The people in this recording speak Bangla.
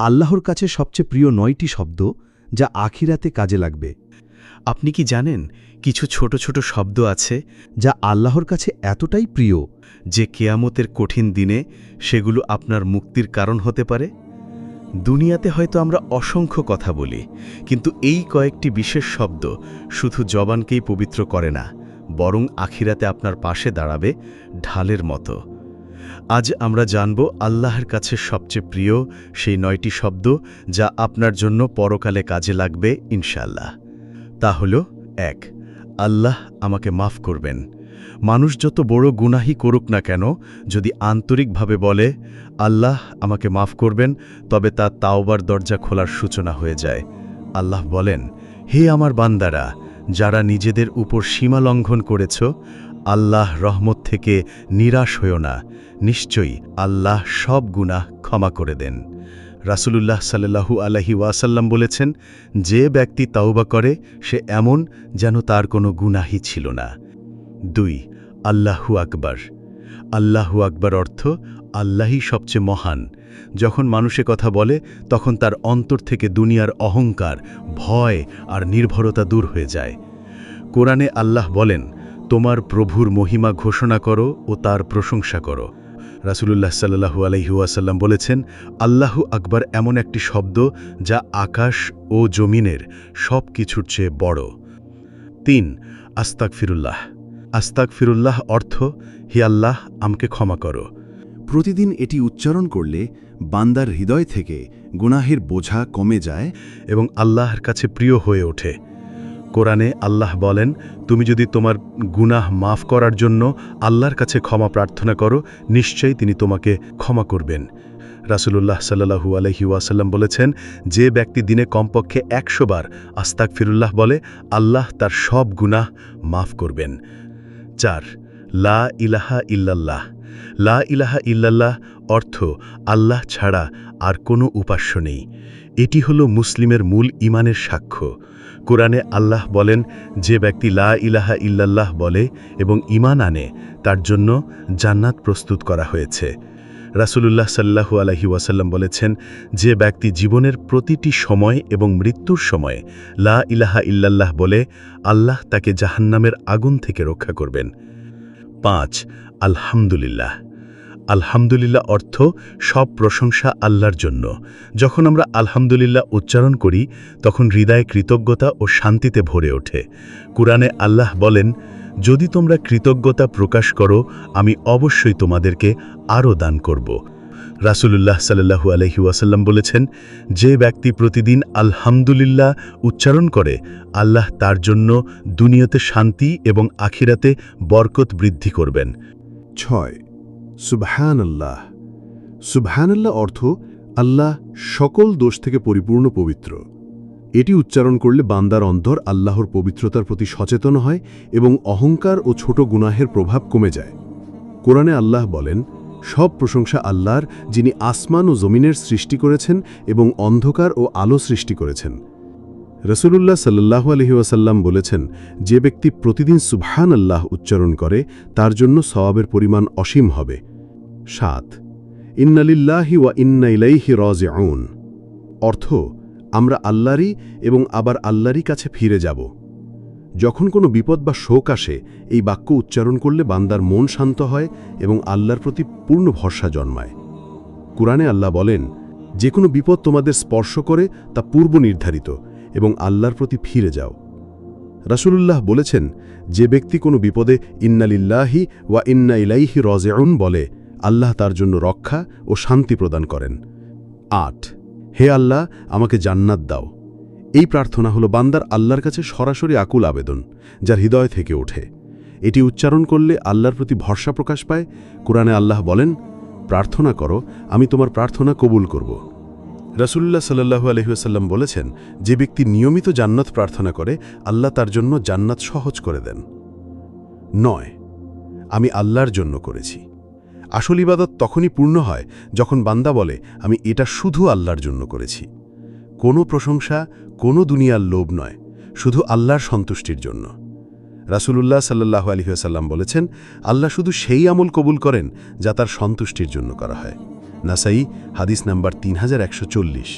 আল্লাহর কাছে সবচেয়ে প্রিয় নয়টি শব্দ যা আখিরাতে কাজে লাগবে। আপনি কি জানেন, কিছু ছোট ছোট শব্দ আছে যা আল্লাহর কাছে এতটাই প্রিয় যে কেয়ামতের কঠিন দিনে সেগুলো আপনার মুক্তির কারণ হতে পারে? দুনিয়াতে হয়তো আমরা অসংখ্য কথা বলি, কিন্তু এই কয়েকটি বিশেষ শব্দ শুধু জবানকেই পবিত্র করে না, বরং আখিরাতে আপনার পাশে দাঁড়াবে ঢালের মতো। আজ আমরা জানব আল্লাহর কাছে সবচেয়ে প্রিয় সেই নয়টি শব্দ যা আপনার জন্য পরকালে কাজে লাগবে ইনশাল্লাহ তা হল, এক, আল্লাহ আমাকে মাফ করবেন। মানুষ যত বড় গুনাহি করুক না কেন, যদি আন্তরিকভাবে বলে, আল্লাহ আমাকে মাফ করবেন, তবে তা তাওবার দরজা খোলার সূচনা হয়ে যায়। আল্লাহ বলেন, হে আমার বান্দারা, যারা নিজেদের উপর সীমা লঙ্ঘন করেছ, আল্লাহ রহমত থেকে নিরাশ হও না। নিশ্চয়ই আল্লাহ সব গুনাহ ক্ষমা করে দেন। রাসূলুল্লাহ সাল্লাল্লাহু আলাইহি ওয়াসাল্লাম বলেছেন, যে ব্যক্তি তাওবা করে, সে এমন যেন তার কোনো গুনাহি ছিল না। দুই, আল্লাহু আকবার। আল্লাহু আকবার অর্থ আল্লাহই সবচেয়ে মহান। যখন মানুষে কথা বলে, তখন তার অন্তর থেকে দুনিয়ার অহংকার, ভয় আর নির্ভরতা দূর হয়ে যায়। কোরআনে আল্লাহ বলেন তোমার প্রভুর মহিমা ঘোষণা করো ও তার প্রশংসা করো। রাসূলুল্লাহ সাল্লাহু আলহিউসাল্লাম বলেছেন আল্লাহু আকবার এমন একটি শব্দ যা আকাশ ও জমিনের সব কিছুর চেয়ে বড়। তিন আস্তাক ফিরুল্লাহ আস্তাক ফিরুল্লাহ অর্থ হি আল্লাহ আমাকে ক্ষমা করো। প্রতিদিন এটি উচ্চারণ করলে বান্দার হৃদয় থেকে গুনাহের বোঝা কমে যায় এবং আল্লাহর কাছে প্রিয় হয়ে ওঠে। কোরআনে আল্লাহ বলেন, তুমি যদি তোমার গুনাহ মাফ করার জন্য আল্লাহর কাছে ক্ষমা প্রার্থনা করো, নিশ্চয়ই তিনি তোমাকে ক্ষমা করবেন। রাসূলুল্লাহ সাল্লাহু আলহি ওয়াসাল্লাম বলেছেন, যে ব্যক্তি দিনে কমপক্ষে একশো বার আস্তাক ফিরুল্লাহ বলে, আল্লাহ তার সব গুনাহ মাফ করবেন। চার, লা ইলাহা ইল্লাল্লাহ। লা ইলাহা ইল্লাল্লাহ অর্থ আল্লাহ ছাড়া আর কোনো উপাস্য নেই। এটি হল মুসলিমের মূল ইমানের সাক্ষ্য। কোরআনে আল্লাহ বলেন, যে ব্যক্তি লা ইলাহা ইল্লাল্লাহ বলে এবং ইমান আনে, তার জন্য জান্নাত প্রস্তুত করা হয়েছে। রাসূলুল্লাহ সাল্লাহু আলহি ওয়াসাল্লাম বলেছেন, যে ব্যক্তি জীবনের প্রতিটি সময় এবং মৃত্যুর সময় লা ইলাহা ইল্লাল্লাহ বলে, আল্লাহ তাকে জাহান্নামের আগুন থেকে রক্ষা করবেন। পাঁচ, আলহামদুলিল্লাহ। আলহামদুলিল্লাহ অর্থ সব প্রশংসা আল্লাহর জন্য। যখন আমরা আলহামদুলিল্লাহ উচ্চারণ করি, তখন হৃদয়ে কৃতজ্ঞতা ও শান্তিতে ভরে ওঠে। কুরআনে আল্লাহ বলেন, যদি তোমরা কৃতজ্ঞতা প্রকাশ করো, আমি অবশ্যই তোমাদেরকে আরও দান করব। রাসূলুল্লাহ সাল্লাহু আলহি ওয়াসাল্লাম বলেছেন, যে ব্যক্তি প্রতিদিন আলহামদুলিল্লাহ উচ্চারণ করে, আল্লাহ তার জন্য দুনিয়াতে শান্তি এবং আখিরাতে বরকত বৃদ্ধি করবেন। ছয় সুবহান আল্লাহ সুবহানাল্লাহ অর্থ আল্লাহ সকল দোষ থেকে পরিপূর্ণ পবিত্র। এটি উচ্চারণ করলে বান্দার অন্তর আল্লাহর পবিত্রতার প্রতি সচেতন হয় এবং অহংকার ও ছোট গুনাহের প্রভাব কমে যায়। কোরআনে আল্লাহ বলেন সব প্রশংসা আল্লাহর, যিনি আসমান ও জমিনের সৃষ্টি করেছেন এবং অন্ধকার ও আলো সৃষ্টি করেছেন। রসুলুল্লাহ সাল্লাহু আলহি ওয়াসাল্লাম বলেছেন, যে ব্যক্তি প্রতিদিন সুবহান আল্লাহ উচ্চারণ করে, তার জন্য সওয়াবের পরিমাণ অসীম হবে। সাত, ইন্নালিল্লাহি ওয়া ইন্না ইলাইহি রাজিউন। অর্থ, আমরা আল্লাহরই এবং আবার আল্লাহরই কাছে ফিরে যাব। যখন কোনো বিপদ বা শোক আসে, এই বাক্য উচ্চারণ করলে বান্দার মন শান্ত হয় এবং আল্লাহর প্রতি পূর্ণ ভরসা জন্মায়। কুরআনে আল্লাহ বলেন, যে কোনো বিপদ তোমাদের স্পর্শ করে তা পূর্ব নির্ধারিত এবং আল্লাহর প্রতি ফিরে যাও। রাসূলুল্লাহ বলেছেন, যে ব্যক্তি কোনো বিপদে ইন্নালিল্লাহি ওয়া ইন্না ইলাইহি রজেউন বলে, আল্লাহ তার জন্য রক্ষা ও শান্তি প্রদান করেন। আট, হে আল্লাহ, আমাকে জান্নাত দাও। এই প্রার্থনা হলো বান্দার আল্লাহর কাছে সরাসরি আকুল আবেদন, যার হৃদয় থেকে ওঠে। এটি উচ্চারণ করলে আল্লাহর প্রতি ভরসা প্রকাশ পায়। কোরআনে আল্লাহ বলেন, প্রার্থনা করো, আমি তোমার প্রার্থনা কবুল করব। রসুল্লাহ সাল্লাহু আলহিহাসাল্লাম বলেছেন, যে ব্যক্তি নিয়মিত জান্নাত প্রার্থনা করে, আল্লাহ তার জন্য জান্নাত সহজ করে দেন। নয়, আমি আল্লাহর জন্য করেছি। আসল ইবাদত তখনই পূর্ণ হয় যখন বান্দা বলে, আমি এটা শুধু আল্লাহর জন্য করেছি। কোনো প্রশংসা, কোনো দুনিয়ার লোভ নয়, শুধু আল্লাহর সন্তুষ্টির জন্য। রাসুলুল্লাহ সাল্লাহ আলহিহাসাল্লাম বলেছেন, আল্লাহ শুধু সেই আমল কবুল করেন যা তার সন্তুষ্টির জন্য করা হয়। নাসাই, হাদিস নাম্বার তিন হাজার একশো চল্লিশ।